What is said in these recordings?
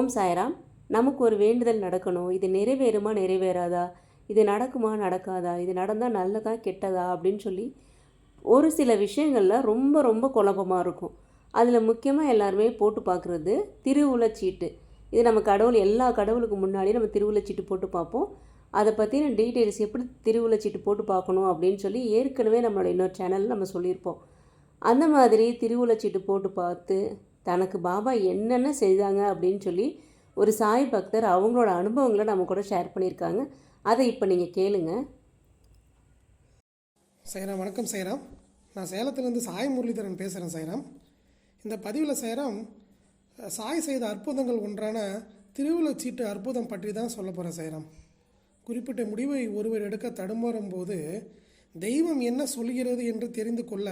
ஓம் சாய்ராம். நமக்கு ஒரு வேண்டுதல் நடக்கணும். இது நிறைவேறுமா நிறைவேறாதா? இது நடக்குமா நடக்காதா? இது நடந்தால் நல்லதா கெட்டதா? அப்படின்னு சொல்லி ஒரு சில விஷயங்களில் ரொம்ப ரொம்ப குழப்பமாக இருக்கும். அதில் முக்கியமாக எல்லாருமே போட்டு பார்க்குறது திருவுளச்சீட்டு. இது நம்ம கடவுள் எல்லா கடவுளுக்கு முன்னாடியும் நம்ம திருவுளச்சீட்டு போட்டு பார்ப்போம் அதை பற்றின டீட்டெயில்ஸ் எப்படி திருவுளச்சீட்டு போட்டு பார்க்கணும் அப்படின்னு சொல்லி ஏற்கனவே நம்மளோட இன்னொரு சேனலில் நம்ம சொல்லியிருப்போம். அந்த மாதிரி திருவுளச்சீட்டு போட்டு பார்த்து தனக்கு பாபா என்னென்ன செய்தாங்க அப்படின்னு சொல்லி ஒரு சாய் பக்தர் அவங்களோட அனுபவங்களை நம்ம கூட ஷேர் பண்ணியிருக்காங்க. அதை இப்போ நீங்கள் கேளுங்க. சைராம் வணக்கம் சைராம். நான் சேலத்துலேருந்து சாய் முரளிதரன் பேசுகிறேன் சைராம். இந்த பதிவில் சைராம் சாய் செய்த அற்புதங்கள் ஒன்றான திருவுளச்சீட்டு அற்புதம் பற்றி தான் சொல்ல போகிறேன் சைராம். குறிப்பிட்ட முடிவை ஒருவர் எடுக்க தடுமாறும் போது தெய்வம் என்ன சொல்கிறது என்று தெரிந்து கொள்ள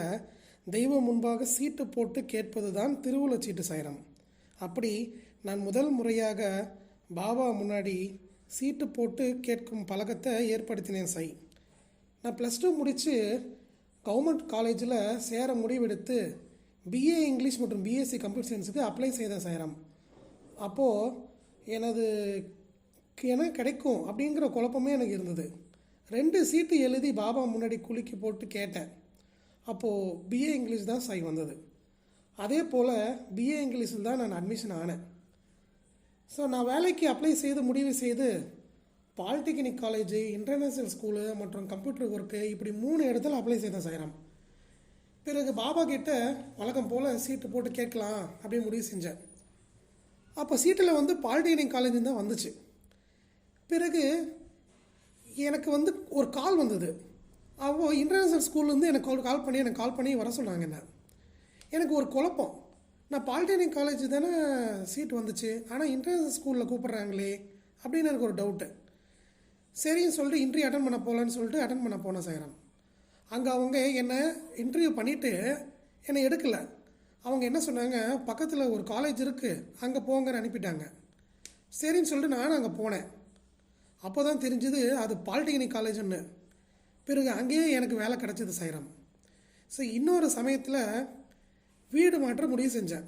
தெய்வம் முன்பாக சீட்டு போட்டு கேட்பது தான் திருவுளச்சீட்டு சைரம் அப்படி நான் முதல் முறையாக பாபா முன்னாடி சீட்டு போட்டு கேட்கும் பழக்கத்தை ஏற்படுத்தினேன் சை நான் ப்ளஸ் டூ முடித்து கவர்மெண்ட் காலேஜில் சேர முடிவெடுத்து பிஏ இங்கிலீஷ் மற்றும் பிஎஸ்சி கம்ப்யூட்டர் சயின்ஸுக்கு அப்ளை செய்தேன் சேரம் அப்போது எனது என கிடைக்கும் அப்படிங்கிற குழப்பமே எனக்கு இருந்தது. ரெண்டு சீட்டு எழுதி பாபா முன்னாடி குலுக்கி போட்டு கேட்டேன். அப்போது பிஏ இங்கிலீஷ் தான் சை வந்தது. அதே போல் பிஏ இங்கிலீஷில் தான் நான் அட்மிஷன் ஆனேன். ஸோ நான் வேலைக்கு அப்ளை செய்து முடிவு செய்து பாலிடெக்னிக் காலேஜு இன்டர்நேஷ்னல் ஸ்கூலு மற்றும் கம்ப்யூட்டர் ஒர்க்கு இப்படி மூணு இடத்துல அப்ளை செய்தேன் சைராம் பிறகு பாபா கிட்ட வழக்கம் போல் சீட்டு போட்டு கேட்கலாம் அப்படின்னு முடிவு செஞ்சேன். அப்போ சீட்டில் வந்து பாலிடெக்னிக் காலேஜ் தான் வந்துச்சு. பிறகு எனக்கு வந்து ஒரு கால் வந்தது. அவள் இன்டர்நேஷ்னல் ஸ்கூல்லேருந்து எனக்கு கால் கால் பண்ணி எனக்கு கால் பண்ணி வர சொன்னாங்க என்ன. எனக்கு ஒரு குழப்பம். நான் பாலிடெக்னிக் காலேஜ் தானே சீட் வந்துச்சு. ஆனால் இன்டர்நேஷ்னல் ஸ்கூலில் கூப்பிட்றாங்களே அப்படின்னு எனக்கு ஒரு டவுட்டு சரின்னு சொல்லிட்டு இன்டர்வியூ அட்டன் பண்ண போகலான்னு சொல்லிட்டு அட்டன் பண்ண போனேன் சேரம் அங்கே அவங்க என்னை இன்டர்வியூ பண்ணிவிட்டு என்னை எடுக்கலை. அவங்க என்ன சொன்னாங்க பக்கத்தில் ஒரு காலேஜ் இருக்குது அங்கே போங்கன்னு அனுப்பிட்டாங்க. சரின்னு சொல்லிட்டு நானும் அங்கே போனேன். அப்போ தான் தெரிஞ்சது அது பாலிடெக்னிக் காலேஜ்னு பிறகு அங்கேயே எனக்கு வேலை கிடச்சிது சைரம். ஸோ இன்னொரு சமயத்தில் வீடு மாற்ற முடிவு செஞ்சேன்.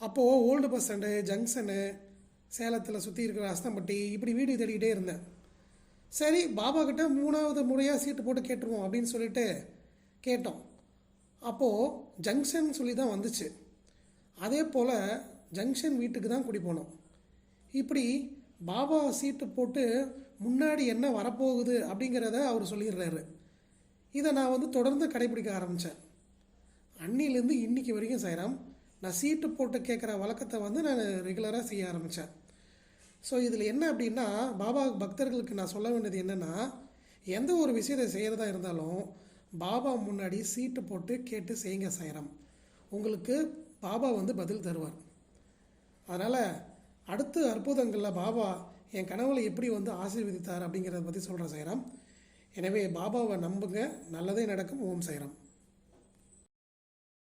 அப்போது ஓல்டு பஸ் ஸ்டாண்டு ஜங்ஷனு சேலத்தில் சுற்றி இருக்கிற அஸ்தம்பட்டி இப்படி வீடு தேடிக்கிட்டே இருந்தேன். சரி பாபா கிட்ட மூணாவது முறையாக சீட்டு போட்டு கேட்டுருவோம் அப்படின்னு சொல்லிட்டு கேட்டோம். அப்போது ஜங்ஷன் சொல்லி தான் வந்துச்சு. அதே போல் ஜங்ஷன் வீட்டுக்கு தான் குடி போனோம். இப்படி பாபா சீட்டு போட்டு முன்னாடி என்ன வரப்போகுது அப்படிங்கிறத அவர் சொல்லிடுறாரு. இதை நான் வந்து தொடர்ந்து கடைபிடிக்க ஆரம்பித்தேன் அன்னிலேருந்து இன்னைக்கு வரைக்கும் செய்கிறேன் நான் சீட்டு போட்டு கேட்குற வழக்கத்தை வந்து நான் ரெகுலராக செய்ய ஆரம்பித்தேன் ஸோ இதில் என்ன அப்படின்னா பாபா பக்தர்களுக்கு நான் சொல்ல வேண்டியது என்னென்னா எந்த ஒரு விஷயத்தை செய்கிறதா இருந்தாலும் பாபா முன்னாடி சீட்டு போட்டு கேட்டு செய்யுங்க செய்கிறோம் உங்களுக்கு பாபா வந்து பதில் தருவார். அதனால் அடுத்த அற்புதங்களில் பாபா என் கனவுகளை எப்படி வந்து ஆசீர்வதித்தார் அப்படிங்கிறத பற்றி சொல்கிறேன் சைராம் எனவே பாபாவை நம்புங்க. நல்லதே நடக்கும். ஓம் சைராம்